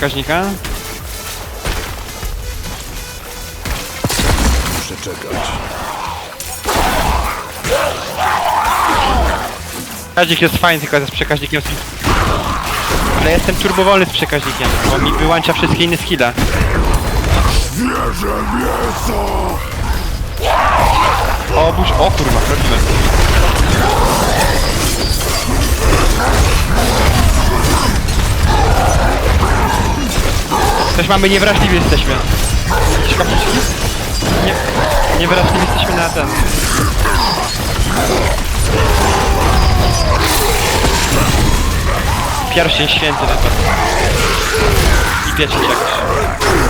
przekaźnika. Muszę czekać. Przekaźnik jest fajny, tylko z przekaźnikiem... Ale jestem turbowolny z przekaźnikiem, bo mi wyłącza wszystkie inne skille. Wierzę mięso! O, burz... O kurwa, robimy. Coś mamy niewrażliwi jesteśmy. Jakieś kapliczki? Nie, niewrażliwi jesteśmy na ten. Pierścień święty na to. I pieczęć jakaś.